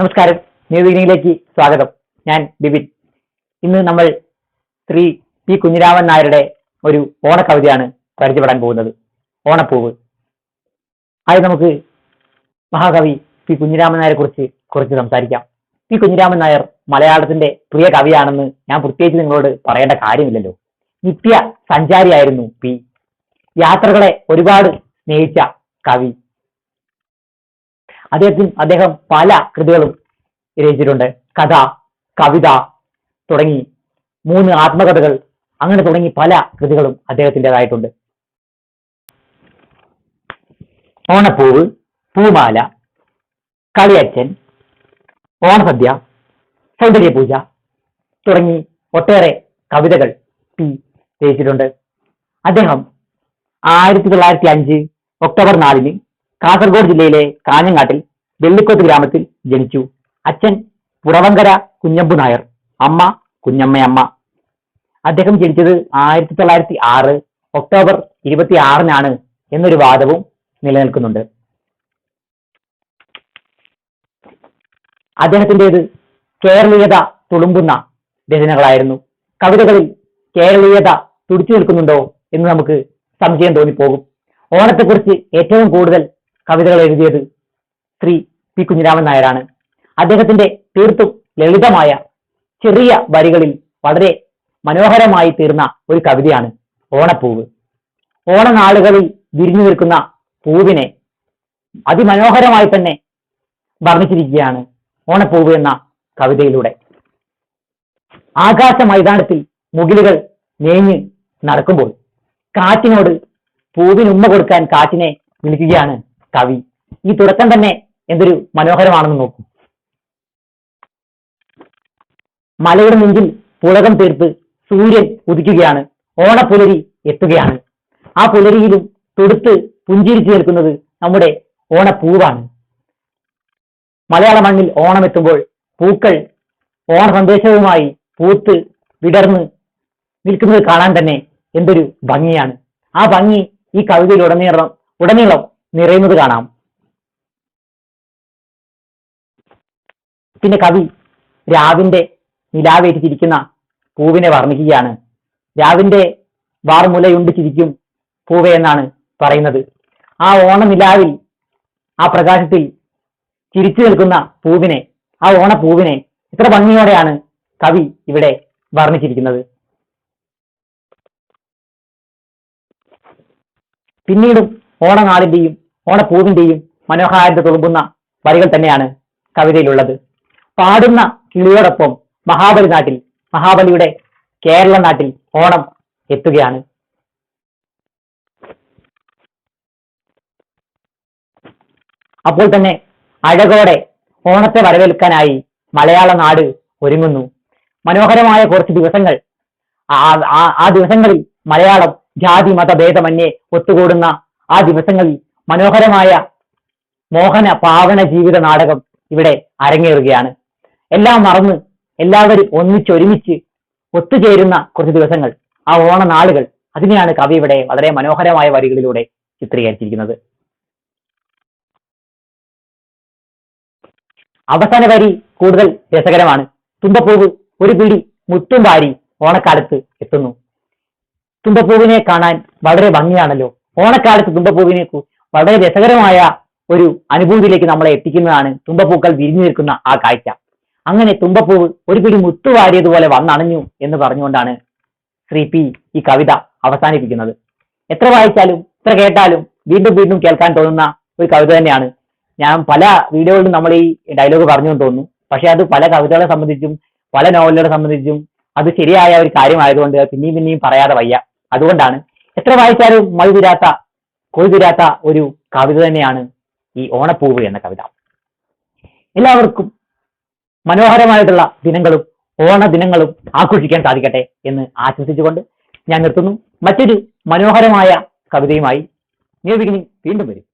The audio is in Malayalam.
നമസ്കാരം. ന്യൂവിനിയിലേക്ക് സ്വാഗതം. ഞാൻ ബിബിൻ. ഇന്ന് നമ്മൾ ശ്രീ പി കുഞ്ഞിരാമൻ നായരുടെ ഒരു ഓണക്കവിതയാണ് പരിചയപ്പെടാൻ പോകുന്നത്. ഓണപ്പൂവ്. ആദ്യം നമുക്ക് മഹാകവി പി കുഞ്ഞിരാമൻ നായരെ കുറിച്ച് കുറച്ച് സംസാരിക്കാം. പി കുഞ്ഞിരാമൻ നായർ മലയാളത്തിന്റെ പ്രിയ കവിയാണെന്ന് ഞാൻ പ്രത്യേകിച്ച് നിങ്ങളോട് പറയേണ്ട കാര്യമില്ലല്ലോ. നിത്യ സഞ്ചാരിയായിരുന്നു പി. യാത്രകളെ ഒരുപാട് സ്നേഹിച്ച കവി. അദ്ദേഹത്തിന് അദ്ദേഹം പല കൃതികളും രചിച്ചിട്ടുണ്ട്. കഥ കവിത തുടങ്ങി മൂന്ന് ആത്മകഥകൾ അങ്ങനെ തുടങ്ങി പല കൃതികളും അദ്ദേഹത്തിന്റെതായിട്ടുണ്ട്. ഓണപ്പൂവ് പൂമാല കളിയച്ചൻ ഓണസദ്യ സൗന്ദര്യപൂജ തുടങ്ങി ഒട്ടേറെ കവിതകൾ പി രചിച്ചിട്ടുണ്ട്. അദ്ദേഹം ആയിരത്തി തൊള്ളായിരത്തി അഞ്ച് ഒക്ടോബർ നാലിന് കാസർഗോഡ് ജില്ലയിലെ കാഞ്ഞങ്ങാട്ടിൽ വെള്ളിക്കോത്ത് ഗ്രാമത്തിൽ ജനിച്ചു. അച്ഛൻ പുറവങ്കര കുഞ്ഞമ്പു നായർ അമ്മ കുഞ്ഞമ്മയമ്മ. അദ്ദേഹം ജനിച്ചത് ആയിരത്തി തൊള്ളായിരത്തി ആറ് ഒക്ടോബർ ഇരുപത്തി ആറിനാണ് എന്നൊരു വാദവും നിലനിൽക്കുന്നുണ്ട്. അദ്ദേഹത്തിന്റെത് കേരളീയത തുളുമ്പുന്ന രചനകളായിരുന്നു. കവിതകളിൽ കേരളീയത തുടിച്ചു നിൽക്കുന്നുണ്ടോ എന്ന് നമുക്ക് സംശയം തോന്നിപ്പോകും. ഓണത്തെക്കുറിച്ച് ഏറ്റവും കൂടുതൽ കവിതകൾ എഴുതിയത് ശ്രീ പി കുഞ്ഞിരാമൻ നായരാണ്. അദ്ദേഹത്തിന്റെ തീർത്തും ലളിതമായ ചെറിയ വരികളിൽ വളരെ മനോഹരമായി തീർന്ന ഒരു കവിതയാണ് ഓണപ്പൂവ്. ഓണനാളുകളിൽ വിരിഞ്ഞു നിൽക്കുന്ന പൂവിനെ അതിമനോഹരമായി തന്നെ വർണിച്ചിരിക്കുകയാണ് ഓണപ്പൂവ് എന്ന കവിതയിലൂടെ. ആകാശ മൈതാനത്തിൽ മുകിലുകൾ മേഞ്ഞ് നടക്കുമ്പോൾ കാറ്റിനോട് പൂവിന് ഉമ്മ കൊടുക്കാൻ കാറ്റിനെ വിളിക്കുകയാണ് കവി. ഈ തുടക്കം തന്നെ എന്തൊരു മനോഹരമാണെന്ന് നോക്കൂ. മലയുടെ നെഞ്ചിൽ പുളകം തീർത്ത് സൂര്യൻ ഉദിക്കുകയാണ്. ഓണപ്പുലരി എത്തുകയാണ്. ആ പുലരിയിലും തൊടുത്ത് പുഞ്ചിരിച്ചു നിൽക്കുന്നത് നമ്മുടെ ഓണപ്പൂവാണ്. മലയാള മണ്ണിൽ ഓണം എത്തുമ്പോൾ പൂക്കൾ ഓണ സന്ദേശവുമായി പൂത്ത് വിടർന്ന് നിൽക്കുന്നത് കാണാൻ തന്നെ എന്തൊരു ഭംഗിയാണ്. ആ ഭംഗി ഈ കവിതയിൽ ഉടനീളം ഉടനീളം നിറയുന്നത് കാണാം. പിന്നെ കവി രാവിന്റെ നിലാവേറ്റിരിക്കുന്ന പൂവിനെ വർണിക്കുകയാണ്. രാവിന്റെ വാർമുലയുണ്ട് ചിരിക്കും പൂവേ എന്നാണ് പറയുന്നത്. ആ ഓണനിലാവിൽ ആ പ്രകാശത്തിൽ ചിരിച്ചു നിൽക്കുന്ന പൂവിനെ ആ ഓണപ്പൂവിനെ ഇത്ര ഭംഗിയോടെയാണ് കവി ഇവിടെ വർണിച്ചിരിക്കുന്നത്. പിന്നീടും ഓണനാടിന്റെയും ഓണപ്പൂവിന്റെയും മനോഹാരിത തുളുമ്പുന്ന വരികൾ തന്നെയാണ് കവിതയിലുള്ളത്. പാടുന്ന കിളിയോടൊപ്പം മഹാബലി നാട്ടിൽ മഹാബലിയുടെ കേരള നാട്ടിൽ ഓണം എത്തുകയാണ്. അപ്പോൾ തന്നെ അഴകോടെ ഓണത്തെ വരവേൽക്കാനായി മലയാള നാട് ഒരുങ്ങുന്നു. മനോഹരമായ കുറച്ച് ദിവസങ്ങൾ ആ- ദിവസങ്ങളിൽ മലയാളം ജാതി മത ഭേദമന്യേ ഒത്തുകൂടുന്ന ആ ദിവസങ്ങളിൽ മനോഹരമായ മോഹന പാവന ജീവിത നാടകം ഇവിടെ അരങ്ങേറുകയാണ്. എല്ലാം മറന്ന് എല്ലാവരും ഒന്നിച്ചൊരുമിച്ച് ഒത്തുചേരുന്ന കുറച്ച് ദിവസങ്ങൾ ആ ഓണ നാളുകൾ അതിനെയാണ് കവി ഇവിടെ വളരെ മനോഹരമായ വരികളിലൂടെ ചിത്രീകരിച്ചിരിക്കുന്നത്. അവസാന വരി കൂടുതൽ രസകരമാണ്. തുമ്പപ്പൂവ് ഒരു പിടി മുത്തും വാരി ഓണക്കാലത്ത് എത്തുന്നു. തുമ്പപ്പൂവിനെ കാണാൻ വളരെ ഭംഗിയാണല്ലോ. ഓണക്കാലത്ത് തുമ്പപ്പൂവിനെ വളരെ രസകരമായ ഒരു അനുഭൂതിയിലേക്ക് നമ്മളെ എത്തിക്കുന്നതാണ് തുമ്പപ്പൂക്കൾ വിരിഞ്ഞു നിൽക്കുന്ന ആ കാഴ്ച. അങ്ങനെ തുമ്പപ്പൂവ് ഒരു പിടി മുത്തുവാരിയതുപോലെ വന്നണഞ്ഞു എന്ന് പറഞ്ഞുകൊണ്ടാണ് ശ്രീ പി ഈ കവിത അവസാനിപ്പിക്കുന്നത്. എത്ര വായിച്ചാലും എത്ര കേട്ടാലും വീണ്ടും വീണ്ടും കേൾക്കാൻ തോന്നുന്ന ഒരു കവിത തന്നെയാണ്. ഞാൻ പല വീഡിയോകളിലും നമ്മൾ ഈ ഡയലോഗ് പറഞ്ഞു തോന്നുന്നു. പക്ഷെ അത് പല കവിതകളെ സംബന്ധിച്ചും പല നോവലുകളെ സംബന്ധിച്ചും അത് ശരിയായ ഒരു കാര്യമായതുകൊണ്ട് പിന്നെയും പിന്നെയും പറയാതെ വയ്യ. അതുകൊണ്ടാണ് എത്ര വായിച്ചാലും മഴ തീരാത്ത കൊഴി തീരാത്ത ഒരു കവിത തന്നെയാണ് ഈ ഓണപ്പൂവ് എന്ന കവിത. എല്ലാവർക്കും മനോഹരമായിട്ടുള്ള ദിനങ്ങളും ഓണ ദിനങ്ങളും ആഘോഷിക്കാൻ സാധിക്കട്ടെ എന്ന് ആശംസിച്ചുകൊണ്ട് ഞാൻ നിർത്തുന്നു. മറ്റൊരു മനോഹരമായ കവിതയുമായി ന്യൂ ബിഗിനിങ് വീണ്ടും വരും.